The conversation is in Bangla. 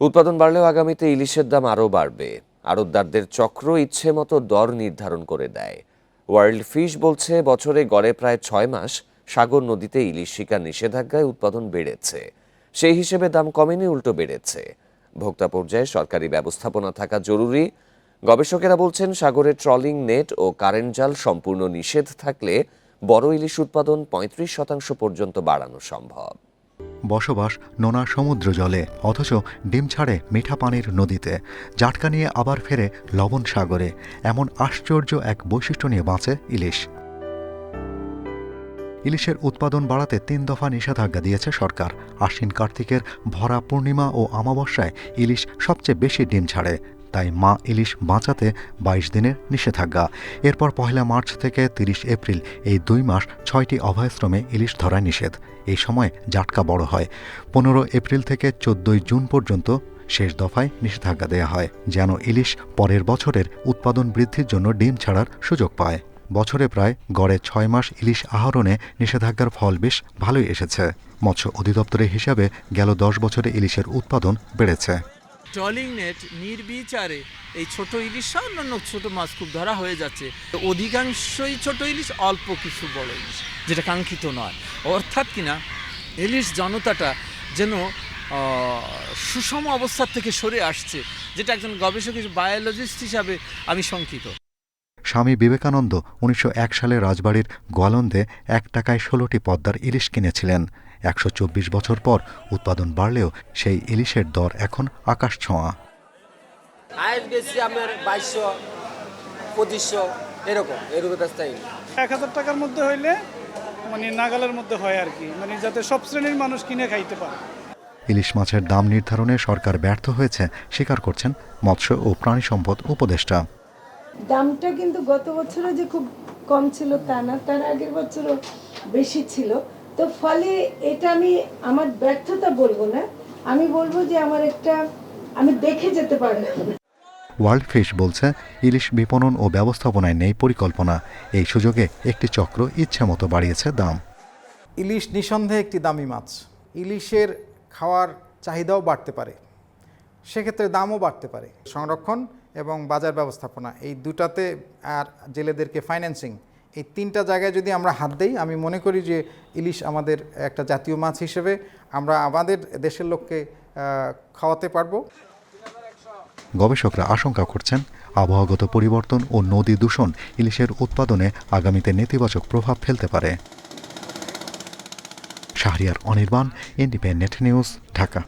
উৎপাদন বাড়লেও আগামীতে ইলিশের দাম আরও বাড়বে। আড়তদারদের চক্র ইচ্ছে মতো দর নির্ধারণ করে দেয়। ওয়ার্ল্ড ফিশ বলছে, বছরে গড়ে প্রায় ছয় মাস সাগর নদীতে ইলিশ শিকার নিষেধাজ্ঞায় উৎপাদন বেড়েছে। সেই হিসেবে দাম কমেনি, উল্টো বেড়েছে। ভোক্তা পর্যায়ে সরকারি ব্যবস্থাপনা থাকা জরুরি। গবেষকেরা বলছেন, সাগরে ট্রলিং নেট ও কারেন্ট জাল সম্পূর্ণ নিষেধ থাকলে বড় ইলিশ উৎপাদন পঁয়ত্রিশ শতাংশ পর্যন্ত বাড়ানো সম্ভব। বসবাস নোনা সমুদ্র জলে, অথচ ডিম ছাড়ে মিঠা পানির নদীতে। জাটকা নিয়ে আবার ফেরে লবণ সাগরে। এমন আশ্চর্য এক বৈশিষ্ট্য নিয়ে বাঁচে ইলিশ। ইলিশের উৎপাদন বাড়াতে তিন দফা নিষেধাজ্ঞা দিয়েছে সরকার। আশ্বিন কার্তিকের ভরা পূর্ণিমা ও অমাবস্যায় ইলিশ সবচেয়ে বেশি ডিম ছাড়ে। তাই মা ইলিশ বাঁচাতে বাইশ দিনের নিষেধাজ্ঞা। এরপর পহেলা মার্চ থেকে তিরিশ এপ্রিল এই দুই মাস ছয়টি অভয়াশ্রমে ইলিশ ধরা নিষেধ। এই সময় জাটকা বড় হয়। পনেরো এপ্রিল থেকে চোদ্দই জুন পর্যন্ত শেষ দফায় নিষেধাজ্ঞা দেয়া হয়, যেন ইলিশ পরের বছরের উৎপাদন বৃদ্ধির জন্য ডিম ছাড়ার সুযোগ পায়। বছরে প্রায় গড়ে ছয় মাস ইলিশ আহরণে নিষেধাজ্ঞার ফল বেশ ভালোই এসেছে। মৎস্য অধিদপ্তরের হিসাবে গেল দশ বছরে ইলিশের উৎপাদন বেড়েছে। ট্রলিং নেট নির্বিচারে এই ছোট ইলিশ অন্যান্য ছোট মাছ খুব ধরা হয়ে যাচ্ছে। অধিকাংশই ছোট ইলিশ, অল্প কিছু বড় ইলিশ, যেটা কাঙ্ক্ষিত নয়। অর্থাৎ কিনা ইলিশ জনতাটা যেন সুষম অবস্থার থেকে সরে আসছে, যেটা একজন গবেষক বায়োলজিস্ট হিসাবে আমি শঙ্কিত। স্বামী বিবেকানন্দ উনিশশো এক সালে রাজবাড়ির গোয়ালন্দে এক টাকায় ষোলোটি পদ্মার ইলিশ কিনেছিলেন। একশো চব্বিশ বছর পর উৎপাদন বাড়লেও সেই ইলিশের দর এখন আকাশ ছোঁয়া। হাইস বেশি আমার বাইশশো পঁচিশশো এরকম এরকম ব্যবস্থাই এক হাজার টাকার মধ্যে হইলে মানে নাগালের মধ্যে হয় আর কি। মানে যাতে সব শ্রেণির মানুষ কিনে খাইতে পারে। ইলিশ মাছের দাম নির্ধারণে সরকার ব্যর্থ হয়েছে স্বীকার করছেন মৎস্য ও প্রাণী সম্পদ উপদেষ্টা। দামটা কিন্তু গত বছরও যে খুব কম ছিল তা না তার আগের বছরও বেশি ছিল। তো ফলে এটা আমি আমার ব্যর্থতা বলব না। আমি বলব যে আমার একটা আমি দেখে যেতে পারলাম ওয়ার্ল্ড ফিশ বলছে ইলিশ বিপণন ও ব্যবস্থাপনায় নেই পরিকল্পনা। এই সুযোগে একটি চক্র ইচ্ছে মতো বাড়িয়েছে দাম। ইলিশ নিঃসন্দেহে একটি দামি মাছ। ইলিশের খাওয়ার চাহিদাও বাড়তে পারে। সেক্ষেত্রে দামও বাড়তে পারে। সংরক্ষণ এবং বাজার ব্যবস্থাপনা এই দুটাতে আর জেলেদেরকে ফাইন্যান্সিং এই তিনটা জায়গায় যদি আমরা হাত দেই, আমি মনে করি যে ইলিশ আমাদের একটা জাতীয় মাছ হিসেবে আমরা আমাদের দেশের লোককে খাওয়াতে পারব। গবেষকরা আশঙ্কা করছেন, আবহাওয়াগত পরিবর্তন ও নদী দূষণ ইলিশের উৎপাদনে আগামীতে নেতিবাচক প্রভাব ফেলতে পারে। Shahriar Anirban independent news Dhaka.